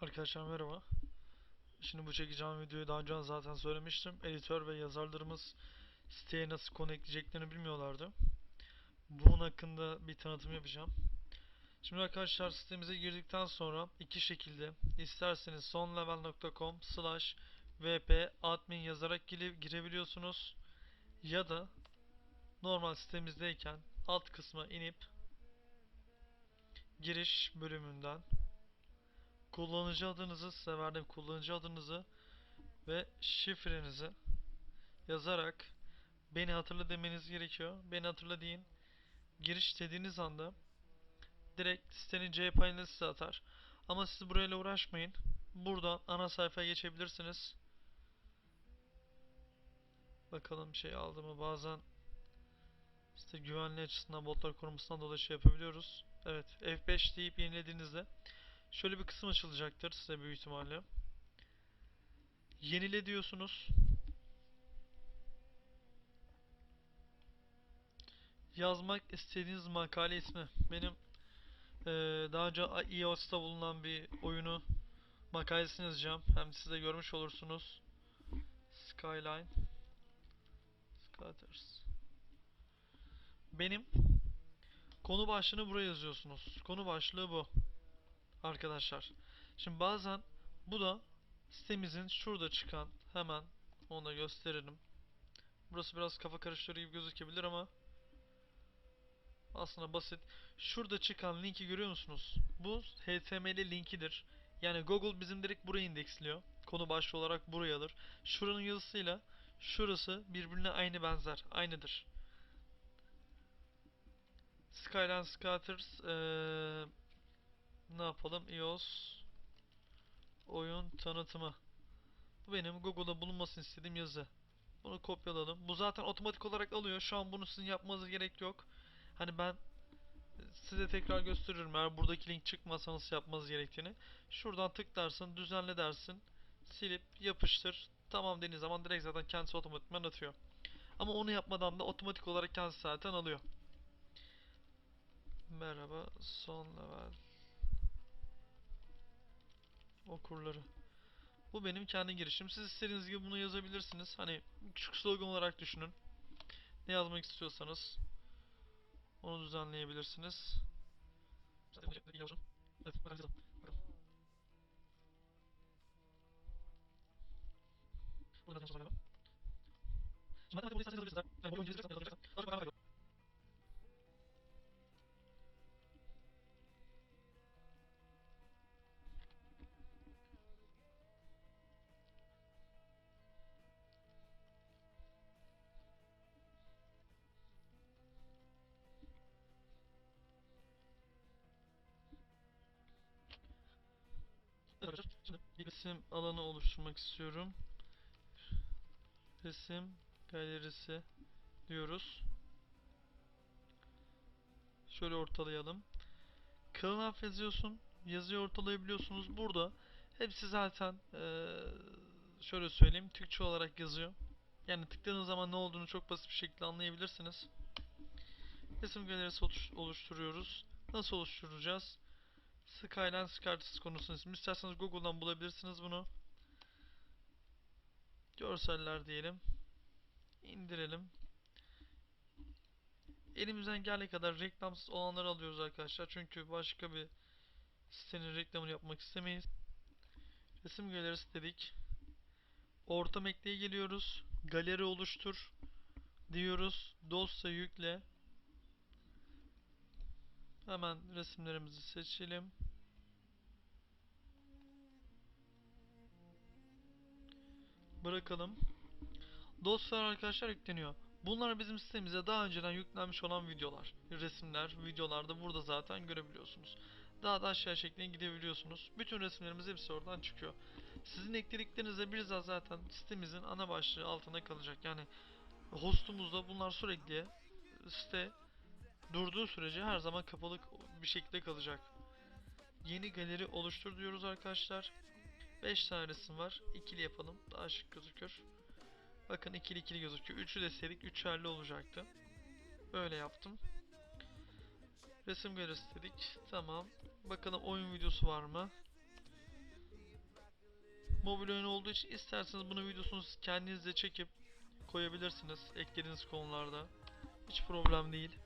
Arkadaşlar merhaba. Şimdi bu çekeceğim videoyu daha önce zaten söylemiştim. Editör ve yazarlarımız siteye nasıl konu ekleyeceklerini bilmiyorlardı. Bunun hakkında bir tanıtım yapacağım. Şimdi arkadaşlar sitemize girdikten sonra iki şekilde isterseniz sonlevel.com slash vp admin yazarak gire- girebiliyorsunuz ya da normal sitemizdeyken alt kısma inip giriş bölümünden kullanıcı adınızı size verdiğim kullanıcı adınızı ve şifrenizi yazarak beni hatırla demeniz gerekiyor. Beni hatırla deyin. Giriş dediğiniz anda direkt sitenin C panelini size atar. Ama siz burayla uğraşmayın. Buradan ana sayfaya geçebilirsiniz. Bakalım şey aldı mı? Bazen işte güvenliği açısından botlar korumasından dolayı şey yapabiliyoruz. Evet F5 deyip yenilediğinizde Şöyle bir kısım açılacaktır size büyük ihtimalle. Yenile diyorsunuz. Yazmak istediğiniz makale ismi. Benim eee, daha önce iOS'ta bulunan bir oyunu makalesini yazacağım. Hem siz de görmüş olursunuz. Skyline. Scatters. Benim konu başlığını buraya yazıyorsunuz. Konu başlığı bu arkadaşlar. Şimdi bazen bu da sitemizin şurada çıkan hemen onu da gösterelim. Burası biraz kafa karıştırıcı gibi gözükebilir ama aslında basit. Şurada çıkan linki görüyor musunuz? Bu HTML linkidir. Yani Google bizim direkt burayı indeksliyor. Konu başlığı olarak burayı alır. Şuranın yazısıyla şurası birbirine aynı benzer. Aynıdır. Skyline Scatters eee ne yapalım? iOS oyun tanıtımı. Bu benim Google'da bulunmasını istediğim yazı. Bunu kopyaladım. Bu zaten otomatik olarak alıyor. Şu an bunu sizin yapmanız gerek yok. Hani ben size tekrar gösteririm eğer buradaki link çıkmasa nasıl yapmanız gerektiğini. Şuradan tıklarsın, düzenle dersin. Silip yapıştır. Tamam dediğin zaman direkt zaten kendisi otomatikman atıyor. Ama onu yapmadan da otomatik olarak kendisi zaten alıyor. Merhaba son level okurları. Bu benim kendi girişim. Siz istediğiniz gibi bunu yazabilirsiniz. Hani küçük slogan olarak düşünün. Ne yazmak istiyorsanız onu düzenleyebilirsiniz. Sonra resim alanı oluşturmak istiyorum. Resim galerisi diyoruz. Şöyle ortalayalım. Kalın harf yazıyorsun. Yazıyı ortalayabiliyorsunuz. Burada hepsi zaten eee, şöyle söyleyeyim Türkçe olarak yazıyor. Yani tıkladığınız zaman ne olduğunu çok basit bir şekilde anlayabilirsiniz. Resim galerisi oluş- oluşturuyoruz. Nasıl oluşturacağız? Skyline Scartist konusunun ismi. İsterseniz Google'dan bulabilirsiniz bunu. Görseller diyelim. İndirelim. Elimizden geldiği kadar reklamsız olanları alıyoruz arkadaşlar. Çünkü başka bir sitenin reklamını yapmak istemeyiz. Resim galerisi dedik. Ortam ekleye geliyoruz. Galeri oluştur diyoruz. Dosya yükle. Hemen resimlerimizi seçelim. Bırakalım. Dosyalar arkadaşlar yükleniyor. Bunlar bizim sitemize daha önceden yüklenmiş olan videolar. Resimler, videolarda burada zaten görebiliyorsunuz. Daha da aşağı şekline gidebiliyorsunuz. Bütün resimlerimiz hepsi oradan çıkıyor. Sizin eklediklerinizde bizzat zaten sitemizin ana başlığı altında kalacak. Yani hostumuzda bunlar sürekli site durduğu sürece her zaman kapalı bir şekilde kalacak. Yeni galeri oluştur diyoruz arkadaşlar. 5 tane var. İkili yapalım. Daha şık gözükür. Bakın ikili ikili gözüküyor. Üçü deseydik üçerli olacaktı. Böyle yaptım. Resim galerisi dedik. Tamam. Bakalım oyun videosu var mı? mobil oyun olduğu için isterseniz bunu videosunu kendiniz de çekip koyabilirsiniz eklediğiniz konularda. Hiç problem değil.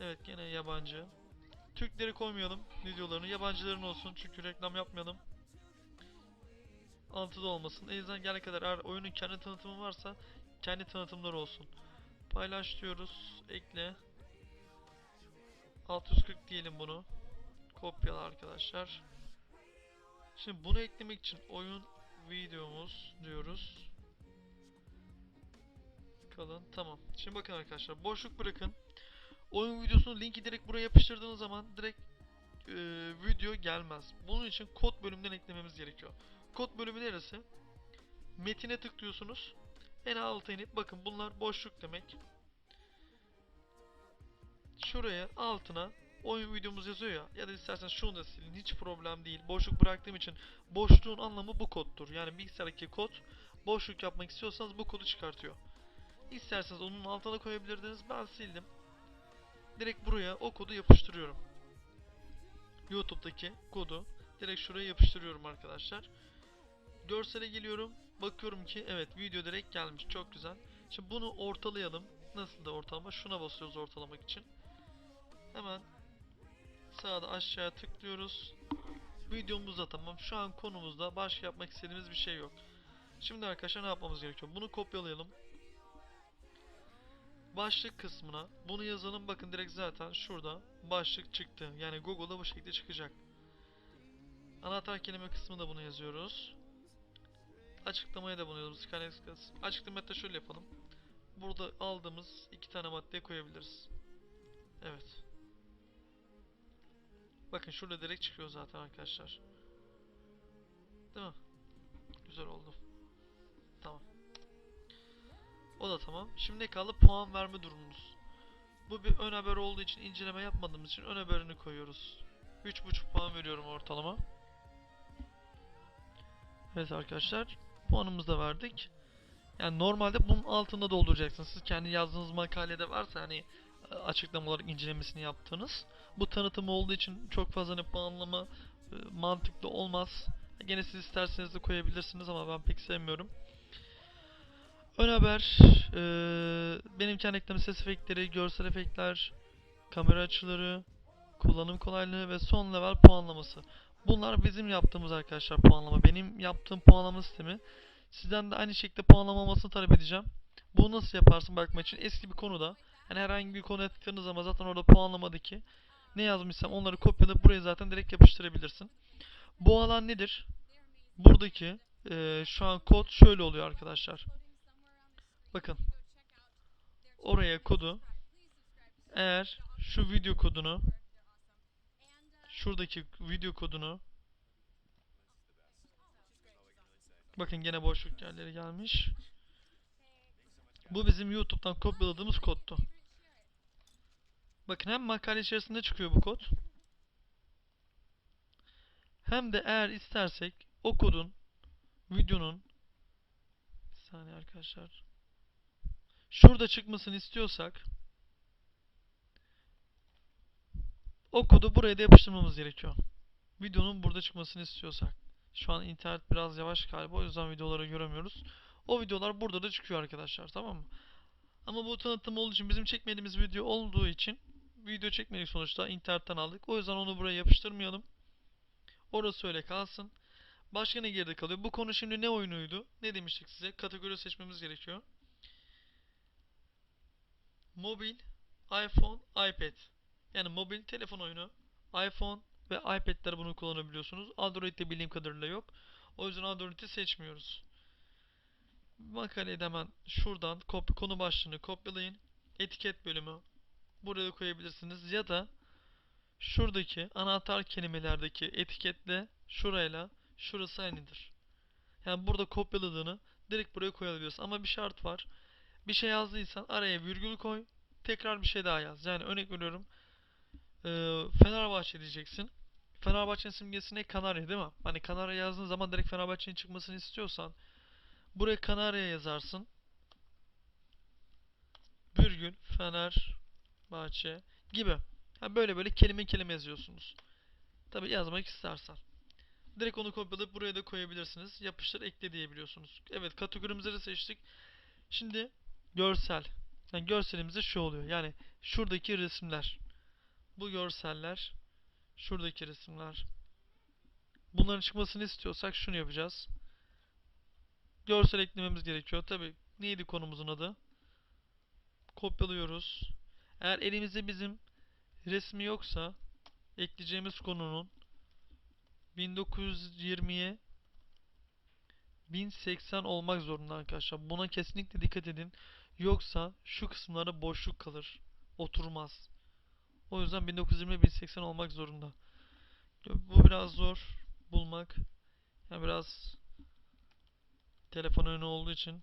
Evet gene yabancı. Türkleri koymayalım videolarını. Yabancıların olsun çünkü reklam yapmayalım. Anlatıda olmasın. Elinizden gelene kadar eğer oyunun kendi tanıtımı varsa kendi tanıtımları olsun. Paylaş diyoruz. Ekle. 640 diyelim bunu. Kopyala arkadaşlar. Şimdi bunu eklemek için oyun videomuz diyoruz. Kalın. Tamam. Şimdi bakın arkadaşlar. Boşluk bırakın. Oyun videosunu linki direkt buraya yapıştırdığınız zaman direkt e, video gelmez. Bunun için kod bölümünden eklememiz gerekiyor. Kod bölümü neresi? Metine tıklıyorsunuz. En alta inip bakın bunlar boşluk demek. Şuraya altına oyun videomuz yazıyor ya ya da isterseniz şunu da silin hiç problem değil. Boşluk bıraktığım için boşluğun anlamı bu koddur. Yani bilgisayardaki kod boşluk yapmak istiyorsanız bu kodu çıkartıyor. İsterseniz onun altına koyabilirdiniz. Ben sildim. Direkt buraya o kodu yapıştırıyorum. YouTube'daki kodu direkt şuraya yapıştırıyorum arkadaşlar. Görsele geliyorum. Bakıyorum ki evet video direkt gelmiş. Çok güzel. Şimdi bunu ortalayalım. Nasıl da ortalama? Şuna basıyoruz ortalamak için. Hemen sağda aşağıya tıklıyoruz. Videomuz da tamam. Şu an konumuzda başka yapmak istediğimiz bir şey yok. Şimdi arkadaşlar ne yapmamız gerekiyor? Bunu kopyalayalım. Başlık kısmına bunu yazalım. Bakın direkt zaten şurada başlık çıktı. Yani Google'da bu şekilde çıkacak. Anahtar kelime kısmında bunu yazıyoruz. Açıklamaya da bunu yazıyoruz. Kısmı. Açıklamada şöyle yapalım. Burada aldığımız iki tane madde koyabiliriz. Evet. Bakın şurada direkt çıkıyor zaten arkadaşlar. Değil mi? Güzel oldu. Da tamam. Şimdi kaldı? Puan verme durumumuz. Bu bir ön haber olduğu için inceleme yapmadığımız için ön haberini koyuyoruz. 3.5 puan veriyorum ortalama. Evet arkadaşlar. Puanımızı da verdik. Yani normalde bunun altında dolduracaksınız. Siz kendi yazdığınız makalede varsa hani açıklama olarak incelemesini yaptığınız. Bu tanıtım olduğu için çok fazla hani puanlama e, mantıklı olmaz. Gene siz isterseniz de koyabilirsiniz ama ben pek sevmiyorum. Ön haber, e, benim kendi ekleme ses efektleri, görsel efektler, kamera açıları, kullanım kolaylığı ve son level puanlaması. Bunlar bizim yaptığımız arkadaşlar puanlama. Benim yaptığım puanlama sistemi. Sizden de aynı şekilde puanlama olmasını talep edeceğim. Bunu nasıl yaparsın bakmak için eski bir konuda. Hani herhangi bir konuya tıkladığınız zaman zaten orada puanlamadaki ne yazmışsam onları kopyalayıp buraya zaten direkt yapıştırabilirsin. Bu alan nedir? Buradaki e, şu an kod şöyle oluyor arkadaşlar. Bakın. Oraya kodu eğer şu video kodunu şuradaki video kodunu bakın gene boşluk yerleri gelmiş. Bu bizim YouTube'dan kopyaladığımız kodtu. Bakın hem makale içerisinde çıkıyor bu kod. Hem de eğer istersek o kodun videonun bir saniye arkadaşlar şurada çıkmasını istiyorsak o kodu buraya da yapıştırmamız gerekiyor. Videonun burada çıkmasını istiyorsak. Şu an internet biraz yavaş galiba o yüzden videoları göremiyoruz. O videolar burada da çıkıyor arkadaşlar tamam mı? Ama bu tanıtım olduğu için bizim çekmediğimiz video olduğu için video çekmedik sonuçta internetten aldık. O yüzden onu buraya yapıştırmayalım. Orası öyle kalsın. Başka ne geride kalıyor? Bu konu şimdi ne oyunuydu? Ne demiştik size? Kategori seçmemiz gerekiyor. Mobil, iPhone, iPad. Yani mobil telefon oyunu. iPhone ve iPad'ler bunu kullanabiliyorsunuz. Android'de bildiğim kadarıyla yok. O yüzden Android'i seçmiyoruz. Makaleyi hemen şuradan kop konu başlığını kopyalayın. Etiket bölümü buraya koyabilirsiniz ya da şuradaki anahtar kelimelerdeki etiketle şurayla şurası aynıdır. Yani burada kopyaladığını direkt buraya koyabiliyorsun. Ama bir şart var. Bir şey yazdıysan araya virgül koy. Tekrar bir şey daha yaz. Yani örnek veriyorum. E, Fenerbahçe diyeceksin. Fenerbahçe'nin simgesi ne? Kanarya değil mi? Hani Kanarya yazdığın zaman direkt Fenerbahçe'nin çıkmasını istiyorsan buraya Kanarya yazarsın. Virgül Fenerbahçe gibi. Yani böyle böyle kelime kelime yazıyorsunuz. Tabi yazmak istersen. Direkt onu kopyalayıp buraya da koyabilirsiniz. Yapıştır ekle diyebiliyorsunuz. Evet kategorimizi seçtik. Şimdi görsel. Yani görselimizde şu oluyor. Yani şuradaki resimler. Bu görseller. Şuradaki resimler. Bunların çıkmasını istiyorsak şunu yapacağız. Görsel eklememiz gerekiyor. Tabi neydi konumuzun adı? Kopyalıyoruz. Eğer elimizde bizim resmi yoksa ekleyeceğimiz konunun 1920'ye 1080 olmak zorunda arkadaşlar. Buna kesinlikle dikkat edin. Yoksa şu kısımlara boşluk kalır. Oturmaz. O yüzden 1920 1080 olmak zorunda. Bu biraz zor bulmak. Yani biraz telefon önü olduğu için.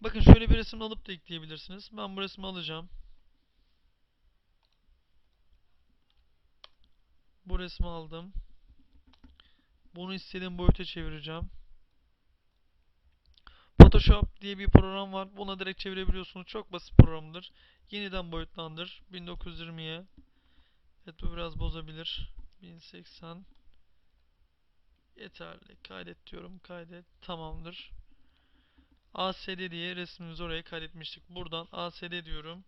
Bakın şöyle bir resim alıp da ekleyebilirsiniz. Ben bu resmi alacağım. Bu resmi aldım. Bunu istediğim boyuta çevireceğim. Photoshop diye bir program var. Buna direkt çevirebiliyorsunuz. Çok basit programdır. Yeniden boyutlandır. 1920'ye. Evet bu biraz bozabilir. 1080. Yeterli. Kaydet diyorum. Kaydet. Tamamdır. ASD diye resmimizi oraya kaydetmiştik. Buradan ASD diyorum.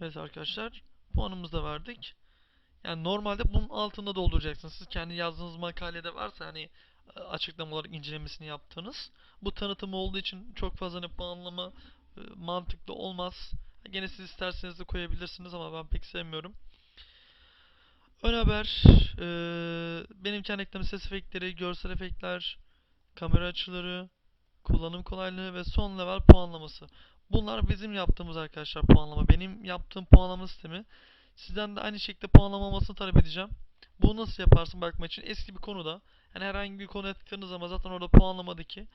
Evet arkadaşlar. Puanımızı da verdik. Yani normalde bunun altında dolduracaksınız. Siz kendi yazdığınız makalede varsa hani açıklama olarak incelemesini yaptığınız. Bu tanıtım olduğu için çok fazla hani puanlama e, mantıklı olmaz. Gene siz isterseniz de koyabilirsiniz ama ben pek sevmiyorum. Ön haber, e, benim kendi ekleme ses efektleri, görsel efektler, kamera açıları, kullanım kolaylığı ve son level puanlaması. Bunlar bizim yaptığımız arkadaşlar puanlama. Benim yaptığım puanlama sistemi. Sizden de aynı şekilde puanlamamasını talep edeceğim. Bu nasıl yaparsın bakmak için eski bir konuda yani herhangi bir konuya tıkladığınız zaman zaten orada puanlamadaki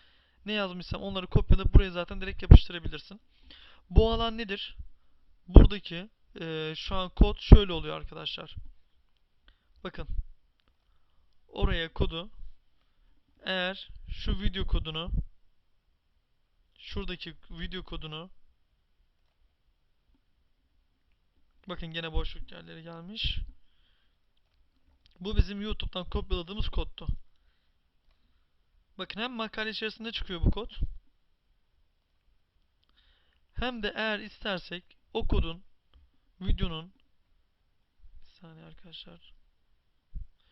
ne yazmışsam onları kopyalayıp buraya zaten direkt yapıştırabilirsin. Bu alan nedir? Buradaki e, şu an kod şöyle oluyor arkadaşlar. Bakın. Oraya kodu eğer şu video kodunu şuradaki video kodunu bakın gene boşluk yerleri gelmiş. Bu bizim YouTube'dan kopyaladığımız kodtu. Bakın hem makale içerisinde çıkıyor bu kod. Hem de eğer istersek o kodun videonun bir saniye arkadaşlar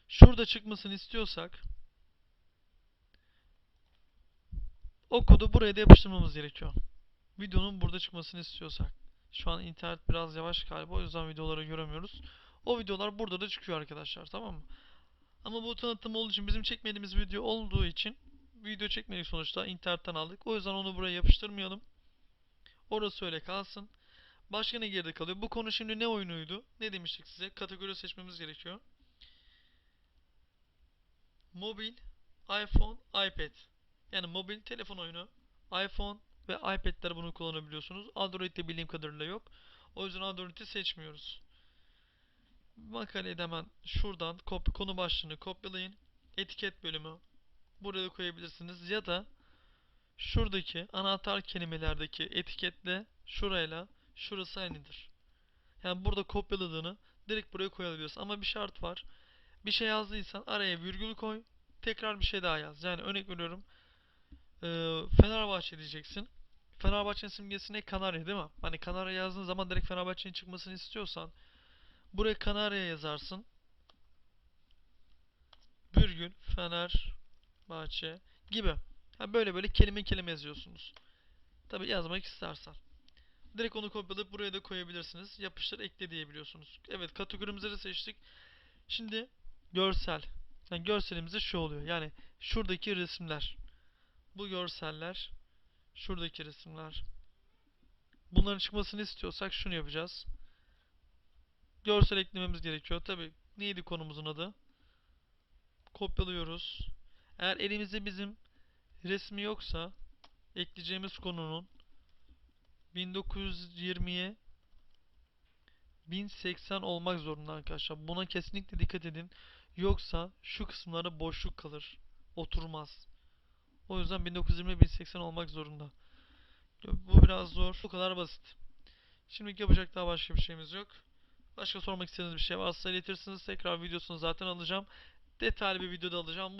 şurada çıkmasını istiyorsak o kodu buraya da yapıştırmamız gerekiyor. Videonun burada çıkmasını istiyorsak. Şu an internet biraz yavaş galiba o yüzden videoları göremiyoruz. O videolar burada da çıkıyor arkadaşlar tamam mı? Ama bu tanıtım olduğu için bizim çekmediğimiz video olduğu için video çekmedik sonuçta internetten aldık. O yüzden onu buraya yapıştırmayalım. Orası öyle kalsın. Başka ne geride kalıyor? Bu konu şimdi ne oyunuydu? Ne demiştik size? Kategori seçmemiz gerekiyor. Mobil, iPhone, iPad. Yani mobil telefon oyunu, iPhone ve iPad'ler bunu kullanabiliyorsunuz. Android'de bildiğim kadarıyla yok. O yüzden Android'i seçmiyoruz. Makaleyi de hemen şuradan konu başlığını kopyalayın. Etiket bölümü buraya koyabilirsiniz ya da şuradaki anahtar kelimelerdeki etiketle şurayla şurası aynıdır. Yani burada kopyaladığını direkt buraya koyabiliyorsun. Ama bir şart var. Bir şey yazdıysan araya virgül koy. Tekrar bir şey daha yaz. Yani örnek veriyorum. E, Fenerbahçe diyeceksin. Fenerbahçe'nin simgesine Kanarya değil mi? Hani Kanarya yazdığın zaman direkt Fenerbahçe'nin çıkmasını istiyorsan buraya Kanarya yazarsın. Virgül Fenerbahçe gibi. Yani böyle böyle kelime kelime yazıyorsunuz. Tabi yazmak istersen. Direkt onu kopyalayıp buraya da koyabilirsiniz. Yapıştır ekle diyebiliyorsunuz. Evet kategorimizi seçtik. Şimdi görsel. Yani görselimizde şu oluyor. Yani şuradaki resimler. Bu görseller. Şuradaki resimler. Bunların çıkmasını istiyorsak şunu yapacağız. Görsel eklememiz gerekiyor. Tabi neydi konumuzun adı? Kopyalıyoruz. Eğer elimizde bizim resmi yoksa ekleyeceğimiz konunun 1920'ye 1080 olmak zorunda arkadaşlar. Buna kesinlikle dikkat edin. Yoksa şu kısımlara boşluk kalır. Oturmaz. O yüzden 1920 1080 olmak zorunda. Bu biraz zor. Bu kadar basit. Şimdi yapacak daha başka bir şeyimiz yok. Başka sormak istediğiniz bir şey varsa iletirsiniz. Tekrar videosunu zaten alacağım. Detaylı bir videoda alacağım.